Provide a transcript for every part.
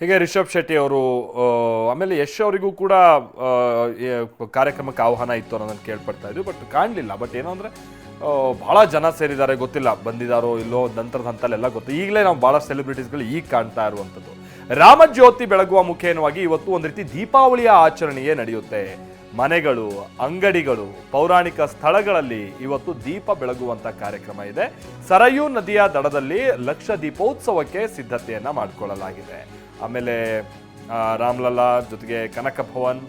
ಹೀಗೆ ರಿಷಬ್ ಶೆಟ್ಟಿ ಅವರು ಆಮೇಲೆ ಯಶ್ ಅವರಿಗೂ ಕೂಡ ಕಾರ್ಯಕ್ರಮಕ್ಕೆ ಆಹ್ವಾನ ಇತ್ತು ಅನ್ನೋದನ್ನು ಕೇಳ್ಪಡ್ತಾ ಇದ್ವಿ. ಬಟ್ ಕಾಣಲಿಲ್ಲ. ಬಟ್ ಏನೋ ಅಂದರೆ ಭಾಳ ಜನ ಸೇರಿದ್ದಾರೆ. ಗೊತ್ತಿಲ್ಲ. ಬಂದಿದ್ದಾರೋ ಇಲ್ಲೋ, ನಂತರದ ಅಂತಲ್ಲೆಲ್ಲ ಗೊತ್ತು. ಈಗಲೇ ನಾವು ಭಾಳ ಸೆಲೆಬ್ರಿಟೀಸ್ಗಳು ಈಗ ಕಾಣ್ತಾ ಇರುವಂಥದ್ದು. ರಾಮಜ್ಯೋತಿ ಬೆಳಗುವ ಮುಖೇನವಾಗಿ ಇವತ್ತು ಒಂದು ರೀತಿ ದೀಪಾವಳಿಯ ಆಚರಣೆಯೇ ನಡೆಯುತ್ತೆ. ಮನೆಗಳು, ಅಂಗಡಿಗಳು, ಪೌರಾಣಿಕ ಸ್ಥಳಗಳಲ್ಲಿ ಇವತ್ತು ದೀಪ ಬೆಳಗುವಂತ ಕಾರ್ಯಕ್ರಮ ಇದೆ. ಸರಯೂ ನದಿಯ ದಡದಲ್ಲಿ ಲಕ್ಷ ದೀಪೋತ್ಸವಕ್ಕೆ ಸಿದ್ಧತೆಯನ್ನ ಮಾಡಿಕೊಳ್ಳಲಾಗಿದೆ. ಆಮೇಲೆ ರಾಮ್ಲಲ್ಲಾ ಜೊತೆಗೆ ಕನಕ ಭವನ್,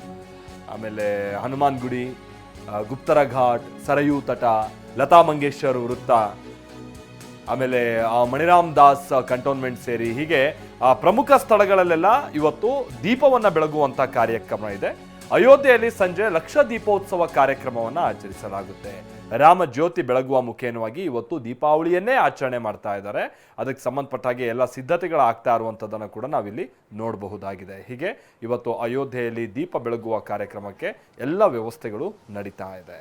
ಆಮೇಲೆ ಹನುಮಾನ್ ಗುಡಿ ಗುಪ್ತರ ಘಾಟ್, ಸರಯೂ ತಟ, ಲತಾ ಮಂಗೇಶ್ವರ್ ವೃತ್ತ, ಆಮೇಲೆ ಮಣಿರಾಮ್ ದಾಸ್ ಕಂಟೋನ್ಮೆಂಟ್ ಸೇರಿ ಹೀಗೆ, ಆ, ಪ್ರಮುಖ ಸ್ಥಳಗಳಲ್ಲೆಲ್ಲ ಇವತ್ತು ದೀಪವನ್ನು ಬೆಳಗುವಂಥ ಕಾರ್ಯಕ್ರಮ ಇದೆ. ಅಯೋಧ್ಯೆಯಲ್ಲಿ ಸಂಜೆ ಲಕ್ಷ ದೀಪೋತ್ಸವ ಕಾರ್ಯಕ್ರಮವನ್ನು ಆಚರಿಸಲಾಗುತ್ತೆ. ರಾಮ ಜ್ಯೋತಿ ಬೆಳಗುವ ಮುಖೇನವಾಗಿ ಇವತ್ತು ದೀಪಾವಳಿಯನ್ನೇ ಆಚರಣೆ ಮಾಡ್ತಾ ಇದ್ದಾರೆ. ಅದಕ್ಕೆ ಸಂಬಂಧಪಟ್ಟ ಹಾಗೆ ಎಲ್ಲ ಸಿದ್ಧತೆಗಳು ಆಗ್ತಾ ಇರುವಂಥದ್ದನ್ನು ಕೂಡ ನಾವಿಲ್ಲಿ ನೋಡಬಹುದಾಗಿದೆ. ಹೀಗೆ ಇವತ್ತು ಅಯೋಧ್ಯೆಯಲ್ಲಿ ದೀಪ ಬೆಳಗುವ ಕಾರ್ಯಕ್ರಮಕ್ಕೆ ಎಲ್ಲ ವ್ಯವಸ್ಥೆಗಳು ನಡೀತಾ ಇದೆ.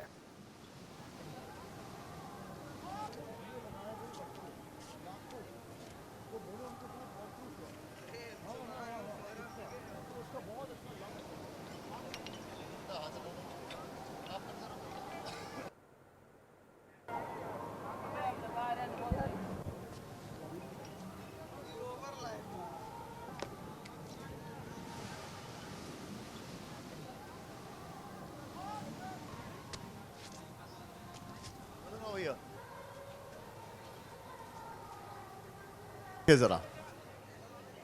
देखिए जरा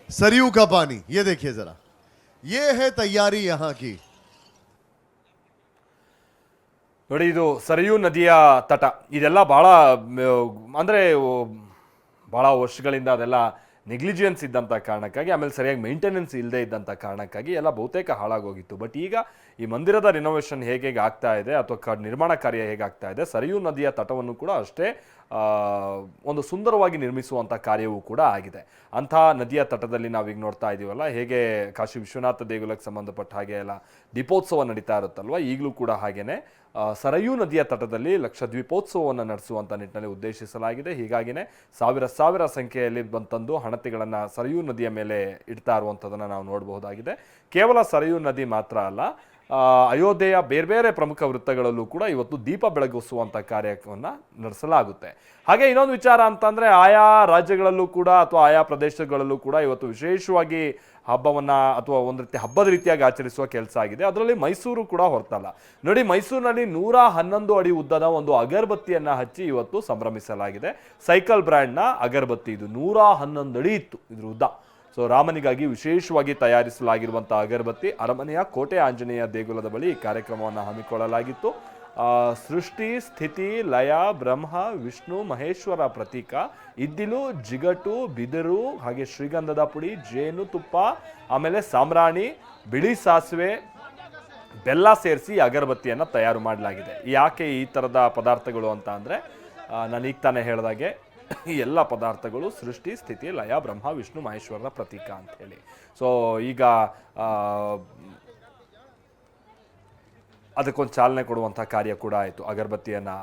सरयू का पानी ये देखिए जरा ये है तैयारी यहाँ की ನೋಡಿ ಇದು ಸರಿಯೂ ನದಿಯ ತಟ ಇದೆಲ್ಲ ಭಾಳ ಅಂದರೆ ಭಾಳ ವರ್ಷಗಳಿಂದ ಅದೆಲ್ಲ ನೆಗ್ಲಿಜಿಯನ್ಸ್ ಇದ್ದಂಥ ಕಾರಣಕ್ಕಾಗಿ ಆಮೇಲೆ ಸರಿಯಾಗಿ ಮೇಂಟೆನೆನ್ಸ್ ಇಲ್ಲದೆ ಇದ್ದಂಥ ಕಾರಣಕ್ಕಾಗಿ ಎಲ್ಲ ಬಹುತೇಕ ಹಾಳಾಗೋಗಿತ್ತು ಬಟ್ ಈಗ ಈ ಮಂದಿರದ ರಿನೋವೇಷನ್ ಹೇಗೆ ಆಗ್ತಾ ಇದೆ ಅಥವಾ ನಿರ್ಮಾಣ ಕಾರ್ಯ ಹೇಗೆ ಆಗ್ತಾ ಇದೆ, ಸರಿಯೂ ನದಿಯ ತಟವನ್ನು ಕೂಡ ಅಷ್ಟೇ ಒಂದು ಸುಂದರವಾಗಿ ನಿರ್ಮಿಸುವಂಥ ಕಾರ್ಯವೂ ಕೂಡ ಆಗಿದೆ. ಅಂಥ ನದಿಯ ತಟದಲ್ಲಿ ನಾವೀಗ ನೋಡ್ತಾ ಇದ್ದೀವಲ್ಲ ಹೇಗೆ ಕಾಶಿ ವಿಶ್ವನಾಥ ದೇಗುಲಕ್ಕೆ ಸಂಬಂಧಪಟ್ಟ ಹಾಗೆ ಎಲ್ಲ ದೀಪೋತ್ಸವ ನಡೀತಾ ಇರುತ್ತಲ್ವ, ಈಗಲೂ ಕೂಡ ಹಾಗೆಯೇ ಸರಯೂ ನದಿಯ ತಟದಲ್ಲಿ ಲಕ್ಷ ದ್ವೀಪೋತ್ಸವವನ್ನು ನಡೆಸುವಂಥ ನಿಟ್ಟಿನಲ್ಲಿ ಉದ್ದೇಶಿಸಲಾಗಿದೆ. ಹೀಗಾಗಿನೇ ಸಾವಿರ ಸಾವಿರ ಸಂಖ್ಯೆಯಲ್ಲಿ ಬಂತಂದು ಹಣತೆಗಳನ್ನು ಸರಯೂ ನದಿಯ ಮೇಲೆ ಇಡ್ತಾ ಇರುವಂಥದ್ದನ್ನು ನಾವು ನೋಡಬಹುದಾಗಿದೆ. ಕೇವಲ ಸರಯೂ ನದಿ ಮಾತ್ರ ಅಲ್ಲ ಅಯೋಧ್ಯೆಯ ಬೇರೆ ಬೇರೆ ಪ್ರಮುಖ ವೃತ್ತಗಳಲ್ಲೂ ಕೂಡ ಇವತ್ತು ದೀಪ ಬೆಳಗಿಸುವಂಥ ಕಾರ್ಯಕ್ರಮವನ್ನು ನಡೆಸಲಾಗುತ್ತೆ. ಹಾಗೆ ಇನ್ನೊಂದು ವಿಚಾರ ಅಂತಂದರೆ ಆಯಾ ರಾಜ್ಯಗಳಲ್ಲೂ ಕೂಡ ಅಥವಾ ಆಯಾ ಪ್ರದೇಶಗಳಲ್ಲೂ ಕೂಡ ಇವತ್ತು ವಿಶೇಷವಾಗಿ ಹಬ್ಬವನ್ನು ಅಥವಾ ಒಂದು ರೀತಿ ಹಬ್ಬದ ರೀತಿಯಾಗಿ ಆಚರಿಸುವ ಕೆಲಸ ಆಗಿದೆ. ಅದರಲ್ಲಿ ಮೈಸೂರು ಕೂಡ ಹೊರತಲ್ಲ. ನೋಡಿ, ಮೈಸೂರಿನಲ್ಲಿ ನೂರ ಹನ್ನೊಂದು ಅಡಿ ಉದ್ದದ ಒಂದು ಅಗರಬತ್ತಿಯನ್ನು ಹಚ್ಚಿ ಇವತ್ತು ಸಂಭ್ರಮಿಸಲಾಗಿದೆ. ಸೈಕಲ್ ಬ್ರ್ಯಾಂಡ್ನ ಅಗರಬತ್ತಿ ಇದು ನೂರ ಹನ್ನೊಂದು ಅಡಿ ಇತ್ತು ಇದ್ರ ಉದ್ದ. ಸೊ ರಾಮನಿಗಾಗಿ ವಿಶೇಷವಾಗಿ ತಯಾರಿಸಲಾಗಿರುವಂಥ ಅಗರಬತ್ತಿ ಅರಮನೆಯ ಕೋಟೆ ಆಂಜನೇಯ ದೇಗುಲದ ಬಳಿ ಈ ಕಾರ್ಯಕ್ರಮವನ್ನು ಹಮ್ಮಿಕೊಳ್ಳಲಾಗಿತ್ತು. ಸೃಷ್ಟಿ, ಸ್ಥಿತಿ, ಲಯ, ಬ್ರಹ್ಮ, ವಿಷ್ಣು, ಮಹೇಶ್ವರ ಪ್ರತೀಕ, ಇದ್ದಿಲು, ಜಿಗಟು, ಬಿದಿರು, ಹಾಗೆ ಶ್ರೀಗಂಧದ ಪುಡಿ, ಜೇನು ತುಪ್ಪ, ಆಮೇಲೆ ಸಾಮ್ರಾಣಿ ಬಿಳಿ ಸಾಸಿವೆ, ಬೆಲ್ಲ ಸೇರಿಸಿ ಅಗರಬತ್ತಿಯನ್ನು ತಯಾರು ಮಾಡಲಾಗಿದೆ. ಯಾಕೆ ಈ ಥರದ ಪದಾರ್ಥಗಳು ಅಂತ ಅಂದರೆ ನಾನು ಈಗ ತಾನೇ ಹೇಳಿದಾಗೆ ಈ ಎಲ್ಲ ಪದಾರ್ಥಗಳು, ಸೃಷ್ಟಿ, ಸ್ಥಿತಿ, ಲಯ, ಬ್ರಹ್ಮ, ವಿಷ್ಣು, ಮಹೇಶ್ವರನ ಪ್ರತೀಕ ಅಂತ ಹೇಳಿ ಸೊ ಈಗ ಅದಕ್ಕೊಂದು ಚಾಲನೆ ಕೊಡುವಂಥ ಕಾರ್ಯ ಕೂಡ ಆಯಿತು. ಅಗರಬತ್ತಿಯನ್ನು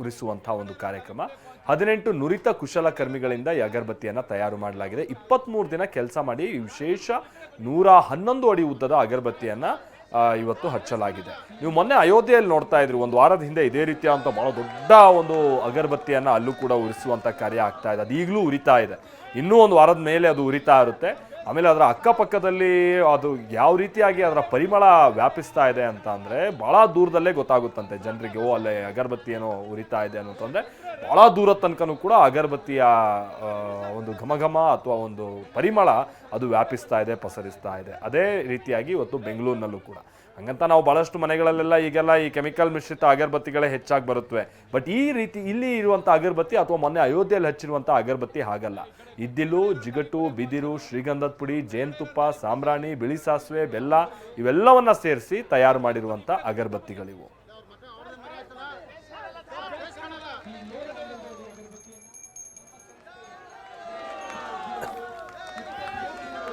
ಉರಿಸುವಂಥ ಒಂದು ಕಾರ್ಯಕ್ರಮ. ಹದಿನೆಂಟು ನುರಿತ ಕುಶಲಕರ್ಮಿಗಳಿಂದ ಈ ಅಗರಬತ್ತಿಯನ್ನು ತಯಾರು ಮಾಡಲಾಗಿದೆ. ಇಪ್ಪತ್ತ್ಮೂರು ದಿನ ಕೆಲಸ ಮಾಡಿ ವಿಶೇಷ ನೂರ ಹನ್ನೊಂದು ಅಡಿ ಉದ್ದದ ಅಗರಬತ್ತಿಯನ್ನು ಇವತ್ತು ಹಚ್ಚಲಾಗಿದೆ. ನೀವು ಮೊನ್ನೆ ಅಯೋಧ್ಯೆಯಲ್ಲಿ ನೋಡ್ತಾ ಇದ್ರಿ, ಒಂದು ವಾರದ ಹಿಂದೆ ಇದೇ ರೀತಿಯಾದಂಥ ಭಾಳ ದೊಡ್ಡ ಒಂದು ಅಗರಬತ್ತಿಯನ್ನು ಅಲ್ಲೂ ಕೂಡ ಉರಿಸುವಂಥ ಕಾರ್ಯ ಆಗ್ತಾ ಇದೆ. ಅದು ಈಗಲೂ ಉರಿತಾ ಇದೆ. ಇನ್ನೂ ಒಂದು ವಾರದ ಮೇಲೆ ಅದು ಉರಿತಾ ಇರುತ್ತೆ. ಆಮೇಲೆ ಅದರ ಅಕ್ಕಪಕ್ಕದಲ್ಲಿ ಅದು ಯಾವ ರೀತಿಯಾಗಿ ಅದರ ಪರಿಮಳ ವ್ಯಾಪಿಸ್ತಾ ಇದೆ ಅಂತ ಅಂದರೆ ಭಾಳ ದೂರದಲ್ಲೇ ಗೊತ್ತಾಗುತ್ತಂತೆ ಜನರಿಗೆ, ಓ, ಅಲ್ಲೇ ಅಗರಬತ್ತಿ ಏನೋ ಉರಿತಾ ಇದೆ ಅನ್ನೋಂತಂದರೆ ಭಾಳ ದೂರದ ತನಕನೂ ಕೂಡ ಅಗರಬತ್ತಿಯ ಒಂದು ಘಮಘಮ ಅಥವಾ ಒಂದು ಪರಿಮಳ ಅದು ವ್ಯಾಪಿಸ್ತಾ ಇದೆ, ಪಸರಿಸ್ತಾ ಇದೆ. ಅದೇ ರೀತಿಯಾಗಿ ಇವತ್ತು ಬೆಂಗಳೂರಿನಲ್ಲೂ ಕೂಡ. ಹಂಗಂತ ನಾವು ಭಾಳಷ್ಟು ಮನೆಗಳಲ್ಲೆಲ್ಲ ಈಗೆಲ್ಲ ಈ ಕೆಮಿಕಲ್ ಮಿಶ್ರಿತ ಅಗರಬತ್ತಿಗಳೇ ಹೆಚ್ಚಾಗಿ ಬರುತ್ತವೆ ಬಟ್ ಈ ರೀತಿ ಇಲ್ಲಿ ಇರುವಂಥ ಅಗರಬತ್ತಿ ಅಥವಾ ಮೊನ್ನೆ ಅಯೋಧ್ಯೆಯಲ್ಲಿ ಹಚ್ಚಿರುವಂಥ ಅಗರಬತ್ತಿ ಹಾಗಲ್ಲ. ಇದ್ದಿಲು, ಜಿಗಟು, ಬಿದಿರು ಶ್ರೀಗಂಧದ ಪುಡಿ ಜೇನುತುಪ್ಪ, ಸಾಂಬ್ರಾಣಿ, ಬಿಳಿ ಸಾಸಿವೆ, ಬೆಲ್ಲ ಇವೆಲ್ಲವನ್ನು ಸೇರಿಸಿ ತಯಾರು ಮಾಡಿರುವಂಥ ಅಗರಬತ್ತಿಗಳಿವು.